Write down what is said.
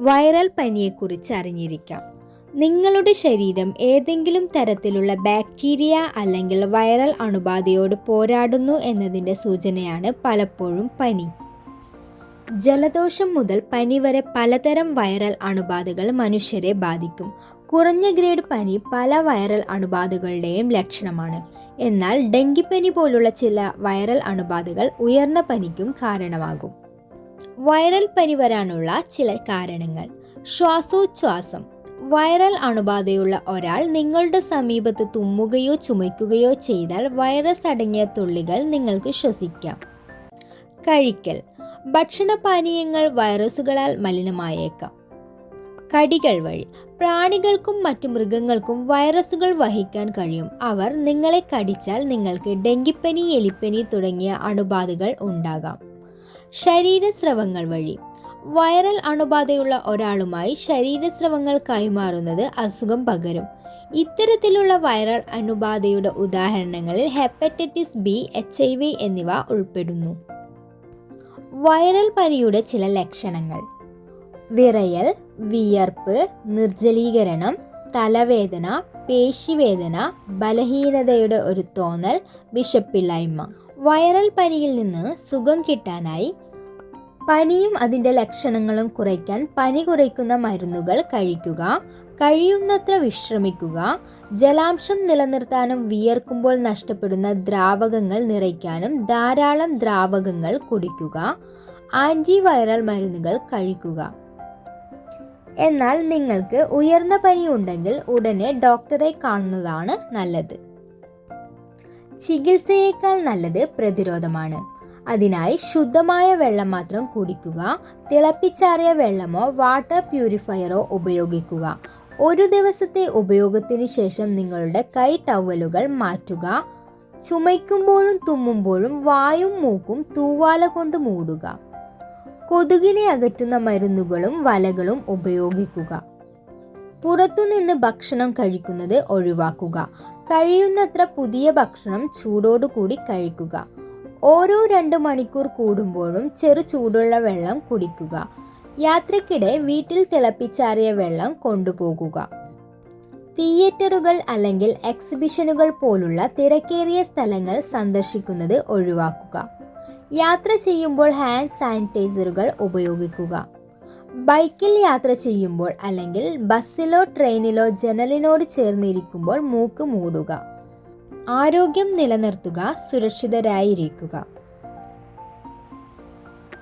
Viral പനിയെക്കുറിച്ച് അറിഞ്ഞിരിക്കാം. നിങ്ങളുടെ ശരീരം ഏതെങ്കിലും തരത്തിലുള്ള ബാക്ടീരിയ അല്ലെങ്കിൽ വൈറൽ അണുബാധയോട് പോരാടുന്നു എന്നതിന്റെ സൂചനയാണ് പലപ്പോഴും പനി. ജലദോഷം മുതൽ പനി വരെ പലതരം വൈറൽ അണുബാധകൾ മനുഷ്യരെ ബാധിക്കും. കുറഞ്ഞ ഗ്രേഡ് പനി പല വൈറൽ അണുബാധകളുടെയും ലക്ഷണമാണ്. എന്നാൽ ഡെങ്കിപ്പനി പോലുള്ള ചില വൈറൽ അണുബാധകൾ ഉയർന്ന പനിക്കും കാരണമാകും. വൈറൽ പനി വരാനുള്ള ചില കാരണങ്ങൾ. ശ്വാസോച്ഛ്വാസം. വൈറൽ അണുബാധയുള്ള ഒരാൾ നിങ്ങളുടെ സമീപത്ത് തുമ്മുകയോ ചുമയ്ക്കുകയോ ചെയ്താൽ വൈറസ് അടങ്ങിയ തുള്ളികൾ നിങ്ങൾക്ക് ശ്വസിക്കാം. കഴിക്കൽ. ഭക്ഷണപാനീയങ്ങൾ വൈറസുകളാൽ മലിനമായേക്കാം. കടികൾ വഴി. പ്രാണികൾക്കും മറ്റു മൃഗങ്ങൾക്കും വൈറസുകൾ വഹിക്കാൻ കഴിയും. അവർ നിങ്ങളെ കടിച്ചാൽ നിങ്ങൾക്ക് ഡെങ്കിപ്പനി എലിപ്പനി തുടങ്ങിയ അണുബാധകൾ ഉണ്ടാകാം. ശരീരസ്രവങ്ങൾ വഴി. വൈറൽ അണുബാധയുള്ള ഒരാളുമായി ശരീരസ്രവങ്ങൾ കൈമാറുന്നത് അസുഖം പകരും. ഇത്തരത്തിലുള്ള വൈറൽ അണുബാധയുടെ ഉദാഹരണങ്ങളിൽ hepatitis B H I V എന്നിവ ഉൾപ്പെടുന്നു. വൈറൽ പനിയുടെ ചില ലക്ഷണങ്ങൾ. വിറയൽ വിയർപ്പ് നിർജലീകരണം തലവേദന പേശിവേദന ബലഹീനതയുടെ ഒരു തോന്നൽ വിശപ്പില്ലായ്മ. വൈറൽ പനിയിൽ നിന്ന് സുഖം കിട്ടാനായി പനിയും അതിന്റെ ലക്ഷണങ്ങളും കുറയ്ക്കാൻ പനി കുറയ്ക്കുന്ന മരുന്നുകൾ കഴിക്കുക കഴിയുന്നത്ര വിശ്രമിക്കുക ജലാംശം നിലനിർത്താനും വിയർക്കുമ്പോൾ നഷ്ടപ്പെടുന്ന ദ്രാവകങ്ങൾ നിറയ്ക്കാനും ധാരാളം ദ്രാവകങ്ങൾ കുടിക്കുക ആന്റിവൈറൽ മരുന്നുകൾ കഴിക്കുക. എന്നാൽ നിങ്ങൾക്ക് ഉയർന്ന പനി ഉണ്ടെങ്കിൽ ഉടനെ ഡോക്ടറെ കാണുന്നതാണ് നല്ലത്. ചികിത്സയേക്കാൾ നല്ലത് പ്രതിരോധമാണ്. അതിനായി ശുദ്ധമായ വെള്ളം മാത്രം കുടിക്കുക തിളപ്പിച്ചാറിയ വെള്ളമോ വാട്ടർ പ്യൂരിഫയറോ ഉപയോഗിക്കുക. ഒരു ദിവസത്തെ ഉപയോഗത്തിന് ശേഷം നിങ്ങളുടെ കൈ ടവലുകൾ മാറ്റുക. ചുമയ്ക്കുമ്പോഴും തുമ്മുമ്പോഴും വായും മൂക്കും തൂവാല കൊണ്ട് മൂടുക. കൊതുകിനെ അകറ്റുന്ന മരുന്നുകളും വലകളും ഉപയോഗിക്കുക. പുറത്തുനിന്ന് ഭക്ഷണം കഴിക്കുന്നത് ഒഴിവാക്കുക. കഴിയുന്നത്ര പുതിയ ഭക്ഷണം ചൂടോടുകൂടി കഴിക്കുക. ഓരോ രണ്ട് മണിക്കൂർ കൂടുമ്പോഴും ചെറു ചൂടുള്ള വെള്ളം കുടിക്കുക. യാത്രക്കിടെ വീട്ടിൽ തിളപ്പിച്ചാറിയ വെള്ളം കൊണ്ടുപോകുക. തിയേറ്ററുകൾ അല്ലെങ്കിൽ എക്സിബിഷനുകൾ പോലുള്ള തിരക്കേറിയ സ്ഥലങ്ങൾ സന്ദർശിക്കുന്നത് ഒഴിവാക്കുക. യാത്ര ചെയ്യുമ്പോൾ ഹാൻഡ് സാനിറ്റൈസറുകൾ ഉപയോഗിക്കുക. ബൈക്കിൽ യാത്ര ചെയ്യുമ്പോൾ അല്ലെങ്കിൽ ബസ്സിലോ ട്രെയിനിലോ ജനലിനോട് ചേർന്നിരിക്കുമ്പോൾ മൂക്ക് മൂടുക. ആരോഗ്യം നിലനിർത്തുക സുരക്ഷിതരായിരിക്കുക.